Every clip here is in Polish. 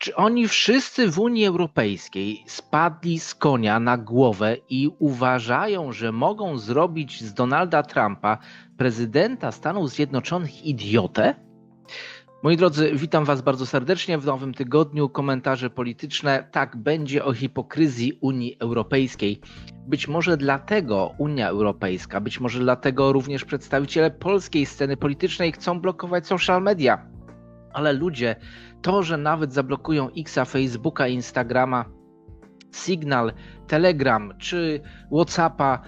Czy oni wszyscy w Unii Europejskiej spadli z konia na głowę i uważają, że mogą zrobić z Donalda Trumpa prezydenta Stanów Zjednoczonych idiotę? Moi drodzy, witam Was bardzo serdecznie w nowym tygodniu. Komentarze polityczne. Tak, będzie o hipokryzji Unii Europejskiej. Być może dlatego Unia Europejska, być może dlatego również przedstawiciele polskiej sceny politycznej chcą blokować social media. Ale ludzie, to, że nawet zablokują Xa, Facebooka, Instagrama, Signal, Telegram czy WhatsAppa,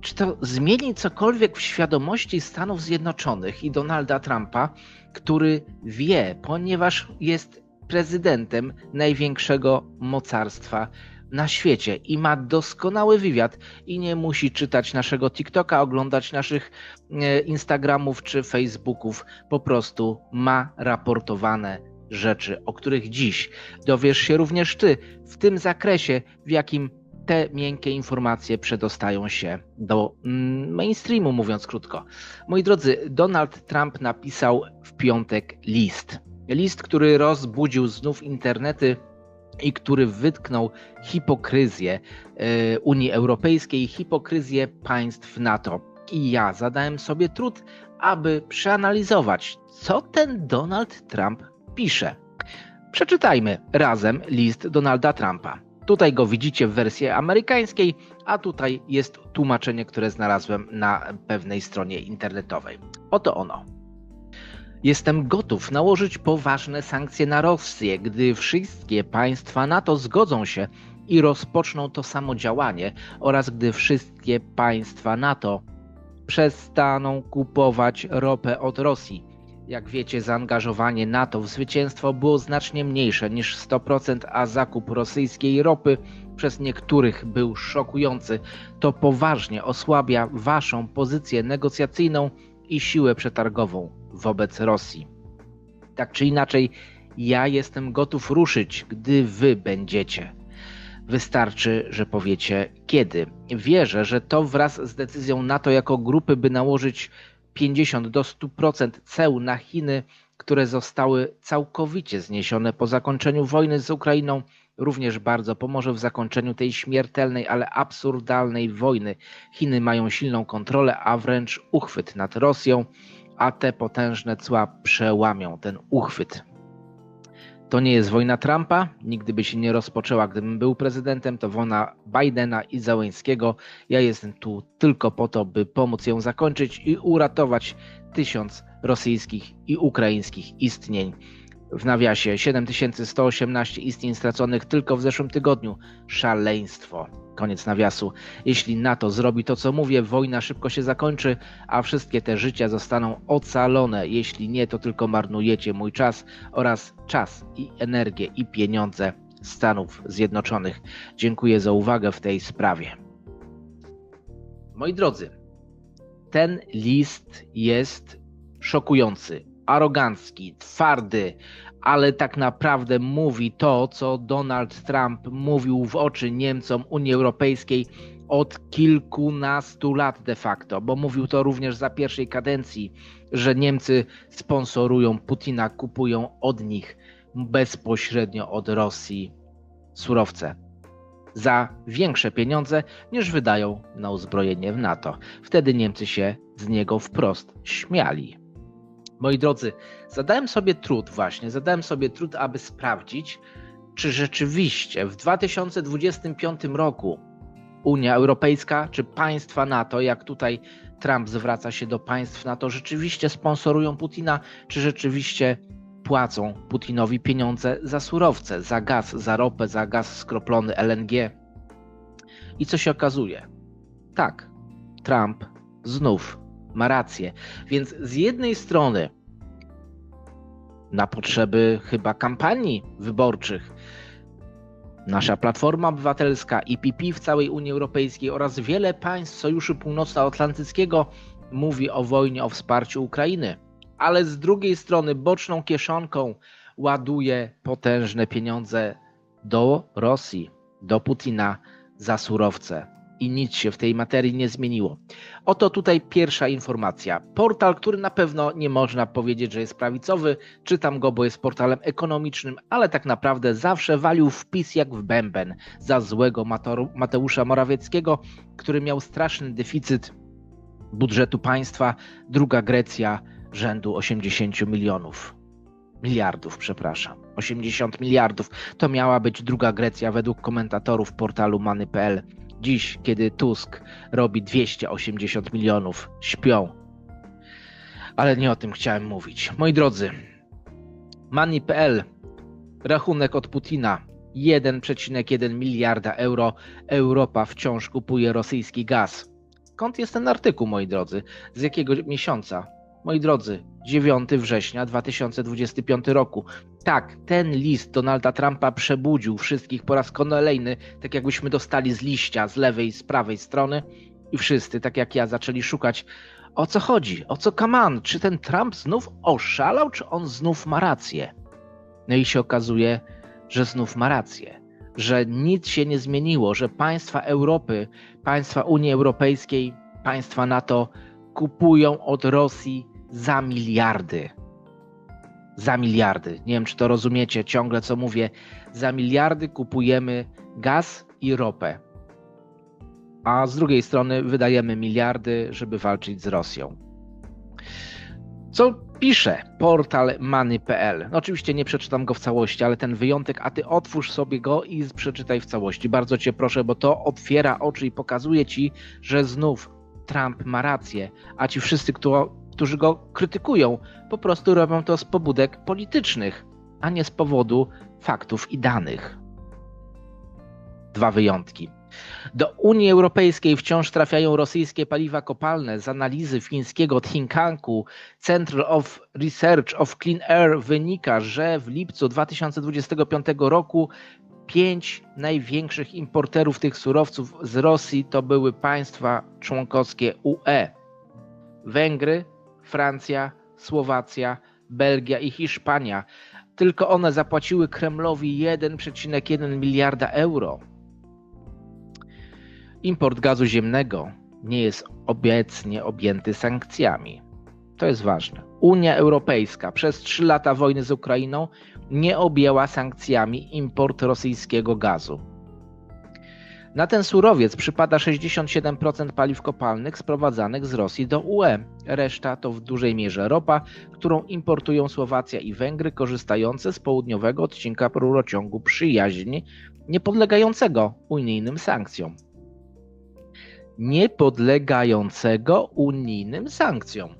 czy to zmieni cokolwiek w świadomości Stanów Zjednoczonych i Donalda Trumpa, który wie, ponieważ jest prezydentem największego mocarstwa na świecie i ma doskonały wywiad i nie musi czytać naszego TikToka, oglądać naszych e, Instagramów czy Facebooków. Po prostu ma raportowane rzeczy, o których dziś dowiesz się również ty w tym zakresie, w jakim te miękkie informacje przedostają się do mm, mainstreamu, mówiąc krótko. Moi drodzy, Donald Trump napisał w piątek list. List, który rozbudził znów internety i który wytknął hipokryzję e, Unii Europejskiej, hipokryzję państw NATO. I ja zadałem sobie trud, aby przeanalizować, co ten Donald Trump pisze. Przeczytajmy razem list Donalda Trumpa. Tutaj go widzicie w wersji amerykańskiej, a tutaj jest tłumaczenie, które znalazłem na pewnej stronie internetowej. Oto ono. Jestem gotów nałożyć poważne sankcje na Rosję, gdy wszystkie państwa NATO zgodzą się i rozpoczną to samo działanie oraz gdy wszystkie państwa NATO przestaną kupować ropę od Rosji jak wiecie, zaangażowanie NATO w zwycięstwo było znacznie mniejsze niż 100%, a zakup rosyjskiej ropy przez niektórych był szokujący. To poważnie osłabia waszą pozycję negocjacyjną i siłę przetargową wobec Rosji. Tak czy inaczej, ja jestem gotów ruszyć, gdy wy będziecie. Wystarczy, że powiecie kiedy. Wierzę, że to wraz z decyzją NATO jako grupy, by nałożyć 50 do 100% ceł na Chiny, które zostały całkowicie zniesione po zakończeniu wojny z Ukrainą, również bardzo pomoże w zakończeniu tej śmiertelnej, ale absurdalnej wojny. Chiny mają silną kontrolę, a wręcz uchwyt nad Rosją, a te potężne cła przełamią ten uchwyt. To nie jest wojna Trumpa, nigdy by się nie rozpoczęła, gdybym był prezydentem, to wojna Bidena i Załęskiego. Ja jestem tu tylko po to, by pomóc ją zakończyć i uratować tysiąc rosyjskich i ukraińskich istnień. W nawiasie 7118 istnień straconych tylko w zeszłym tygodniu. Szaleństwo. Koniec nawiasu. Jeśli NATO zrobi to, co mówię, wojna szybko się zakończy, a wszystkie te życia zostaną ocalone. Jeśli nie, to tylko marnujecie mój czas oraz czas i energię i pieniądze Stanów Zjednoczonych. Dziękuję za uwagę w tej sprawie. Moi drodzy, ten list jest szokujący, arogancki, twardy, ale tak naprawdę mówi to, co Donald Trump mówił w oczy Niemcom Unii Europejskiej od kilkunastu lat de facto, bo mówił to również za pierwszej kadencji, że Niemcy sponsorują Putina, kupują od nich bezpośrednio od Rosji surowce za większe pieniądze niż wydają na uzbrojenie w NATO. Wtedy Niemcy się z niego wprost śmiali. Moi drodzy, zadałem sobie trud właśnie, zadałem sobie trud, aby sprawdzić, czy rzeczywiście w 2025 roku Unia Europejska czy państwa NATO, jak tutaj Trump zwraca się do państw NATO, rzeczywiście sponsorują Putina, czy rzeczywiście płacą Putinowi pieniądze za surowce, za gaz, za ropę, za gaz skroplony LNG. I co się okazuje? Tak, Trump znów ma rację. Więc z jednej strony na potrzeby chyba kampanii wyborczych nasza Platforma Obywatelska, IPP w całej Unii Europejskiej oraz wiele państw Sojuszu Północnoatlantyckiego mówi o wojnie, o wsparciu Ukrainy. Ale z drugiej strony boczną kieszonką ładuje potężne pieniądze do Rosji, do Putina za surowce i nic się w tej materii nie zmieniło. Oto tutaj pierwsza informacja. Portal, który na pewno nie można powiedzieć, że jest prawicowy, czytam go, bo jest portalem ekonomicznym, ale tak naprawdę zawsze walił wpis jak w bęben za złego Mateusza Morawieckiego, który miał straszny deficyt budżetu państwa, druga Grecja rzędu 80 milionów. Miliardów, przepraszam. 80 miliardów. To miała być druga Grecja według komentatorów portalu Many.pl. Dziś, kiedy Tusk robi 280 milionów, śpią. Ale nie o tym chciałem mówić. Moi drodzy, Money.pl, rachunek od Putina 1,1 miliarda euro. Europa wciąż kupuje rosyjski gaz. Skąd jest ten artykuł, moi drodzy? Z jakiego miesiąca? Moi drodzy, 9 września 2025 roku. Tak, ten list Donalda Trumpa przebudził wszystkich po raz kolejny, tak jakbyśmy dostali z liścia z lewej i z prawej strony i wszyscy, tak jak ja, zaczęli szukać o co chodzi, o co kaman, czy ten Trump znów oszalał, czy on znów ma rację. No i się okazuje, że znów ma rację, że nic się nie zmieniło, że państwa Europy, państwa Unii Europejskiej, państwa NATO kupują od Rosji za miliardy. Za miliardy. Nie wiem, czy to rozumiecie ciągle, co mówię. Za miliardy kupujemy gaz i ropę. A z drugiej strony wydajemy miliardy, żeby walczyć z Rosją. Co pisze portal Money.pl? No oczywiście nie przeczytam go w całości, ale ten wyjątek, a ty otwórz sobie go i przeczytaj w całości. Bardzo cię proszę, bo to otwiera oczy i pokazuje ci, że znów Trump ma rację, a ci wszyscy, kto, którzy go krytykują, po prostu robią to z pobudek politycznych, a nie z powodu faktów i danych. Dwa wyjątki. Do Unii Europejskiej wciąż trafiają rosyjskie paliwa kopalne. Z analizy fińskiego Thinkanku Central of Research of Clean Air wynika, że w lipcu 2025 roku pięć największych importerów tych surowców z Rosji to były państwa członkowskie UE: Węgry, Francja, Słowacja, Belgia i Hiszpania. Tylko one zapłaciły Kremlowi 1,1 miliarda euro. Import gazu ziemnego nie jest obecnie objęty sankcjami. To jest ważne. Unia Europejska przez trzy lata wojny z Ukrainą nie objęła sankcjami import rosyjskiego gazu. Na ten surowiec przypada 67% paliw kopalnych sprowadzanych z Rosji do UE. Reszta to w dużej mierze ropa, którą importują Słowacja i Węgry, korzystające z południowego odcinka rurociągu przyjaźni, niepodlegającego unijnym sankcjom. Niepodlegającego unijnym sankcjom.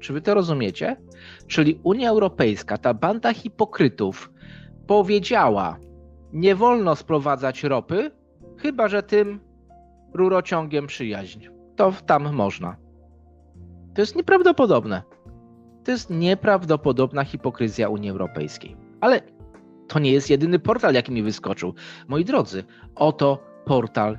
Czy wy to rozumiecie? Czyli Unia Europejska, ta banda hipokrytów, powiedziała: Nie wolno sprowadzać ropy, Chyba, że tym rurociągiem przyjaźń. To tam można. To jest nieprawdopodobne. To jest nieprawdopodobna hipokryzja Unii Europejskiej. Ale to nie jest jedyny portal, jaki mi wyskoczył. Moi drodzy, oto portal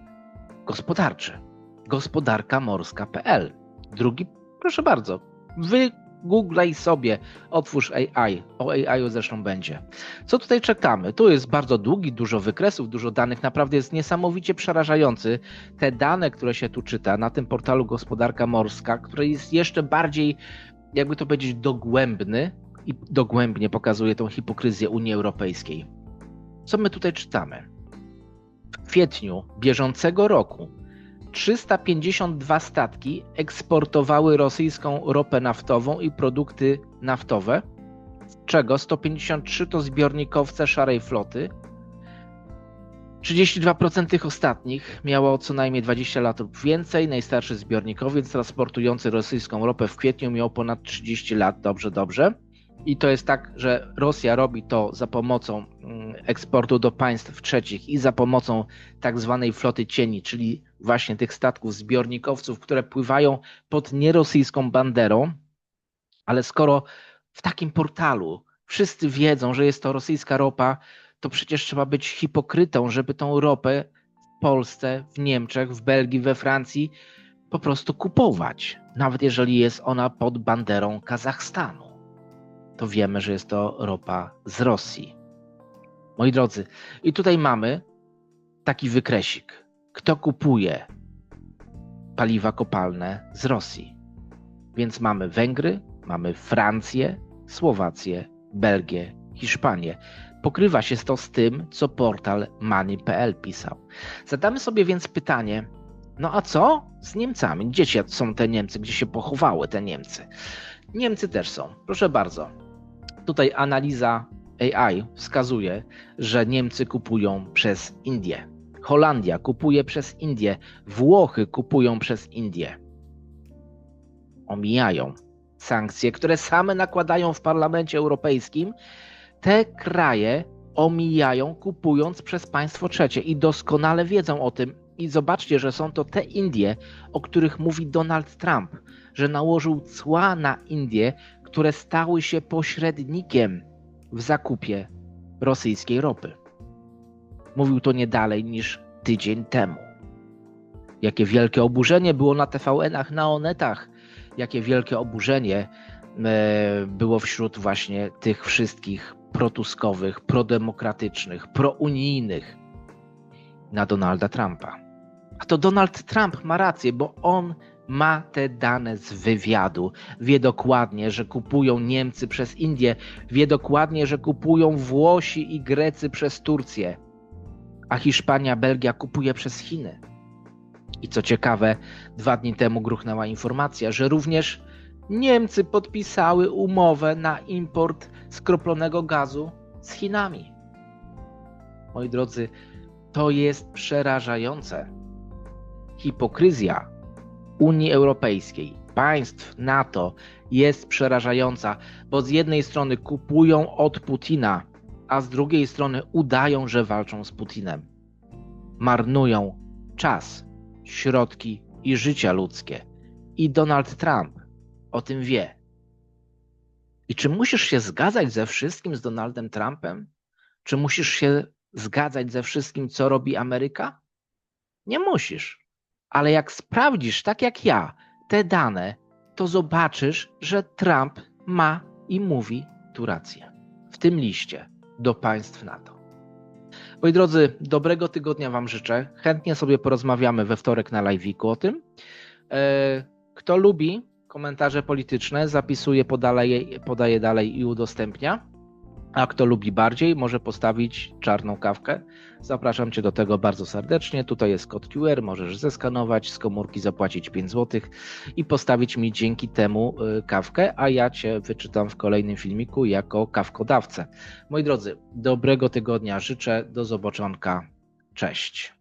gospodarczy. Gospodarka morska.pl. Drugi, proszę bardzo, wy googlej sobie, otwórz AI. O AI zresztą będzie. Co tutaj czekamy? Tu jest bardzo długi, dużo wykresów, dużo danych. Naprawdę jest niesamowicie przerażający. Te dane, które się tu czyta na tym portalu Gospodarka Morska, który jest jeszcze bardziej, jakby to powiedzieć, dogłębny i dogłębnie pokazuje tą hipokryzję Unii Europejskiej. Co my tutaj czytamy? W kwietniu bieżącego roku 352 statki eksportowały rosyjską ropę naftową i produkty naftowe, z czego 153 to zbiornikowce szarej floty. 32% tych ostatnich miało co najmniej 20 lat lub więcej. Najstarszy zbiornikowiec transportujący rosyjską ropę w kwietniu miał ponad 30 lat. Dobrze, dobrze. I to jest tak, że Rosja robi to za pomocą mm, eksportu do państw trzecich i za pomocą tak zwanej floty cieni, czyli właśnie tych statków zbiornikowców, które pływają pod nierosyjską banderą. Ale skoro w takim portalu wszyscy wiedzą, że jest to rosyjska ropa, to przecież trzeba być hipokrytą, żeby tą ropę w Polsce, w Niemczech, w Belgii, we Francji po prostu kupować, nawet jeżeli jest ona pod banderą Kazachstanu to wiemy, że jest to ropa z Rosji. Moi drodzy, i tutaj mamy taki wykresik. Kto kupuje paliwa kopalne z Rosji. Więc mamy Węgry, mamy Francję, Słowację, Belgię, Hiszpanię. Pokrywa się to z tym, co portal Money.pl pisał. Zadamy sobie więc pytanie, no a co z Niemcami? Gdzie są te Niemcy? Gdzie się pochowały te Niemcy? Niemcy też są. Proszę bardzo. Tutaj analiza AI wskazuje, że Niemcy kupują przez Indię. Holandia kupuje przez Indię. Włochy kupują przez Indię. Omijają sankcje, które same nakładają w Parlamencie Europejskim. Te kraje omijają, kupując przez państwo trzecie i doskonale wiedzą o tym. I zobaczcie, że są to te Indie, o których mówi Donald Trump, że nałożył cła na Indie, które stały się pośrednikiem w zakupie rosyjskiej ropy. Mówił to nie dalej niż tydzień temu. Jakie wielkie oburzenie było na TVN-ach, na Onetach, jakie wielkie oburzenie e, było wśród właśnie tych wszystkich protuskowych, prodemokratycznych, prounijnych na Donalda Trumpa. A to Donald Trump ma rację, bo on ma te dane z wywiadu. Wie dokładnie, że kupują Niemcy przez Indię, wie dokładnie, że kupują Włosi i Grecy przez Turcję, a Hiszpania, Belgia kupuje przez Chiny. I co ciekawe, dwa dni temu gruchnęła informacja, że również Niemcy podpisały umowę na import skroplonego gazu z Chinami. Moi drodzy, to jest przerażające. Hipokryzja Unii Europejskiej, państw NATO jest przerażająca, bo z jednej strony kupują od Putina, a z drugiej strony udają, że walczą z Putinem. Marnują czas, środki i życia ludzkie. I Donald Trump o tym wie. I czy musisz się zgadzać ze wszystkim z Donaldem Trumpem? Czy musisz się zgadzać ze wszystkim, co robi Ameryka? Nie musisz. Ale jak sprawdzisz, tak jak ja, te dane, to zobaczysz, że Trump ma i mówi tu rację. W tym liście do państw NATO. Moi drodzy, dobrego tygodnia Wam życzę. Chętnie sobie porozmawiamy we wtorek na live'iku o tym. E, Kto lubi komentarze polityczne, zapisuje, podaje, podaje dalej i udostępnia. A kto lubi bardziej, może postawić czarną kawkę. Zapraszam Cię do tego bardzo serdecznie. Tutaj jest kod QR, możesz zeskanować, z komórki zapłacić 5 zł i postawić mi dzięki temu y, kawkę, a ja Cię wyczytam w kolejnym filmiku jako kawkodawcę. Moi drodzy, dobrego tygodnia życzę. Do zobaczonka. Cześć.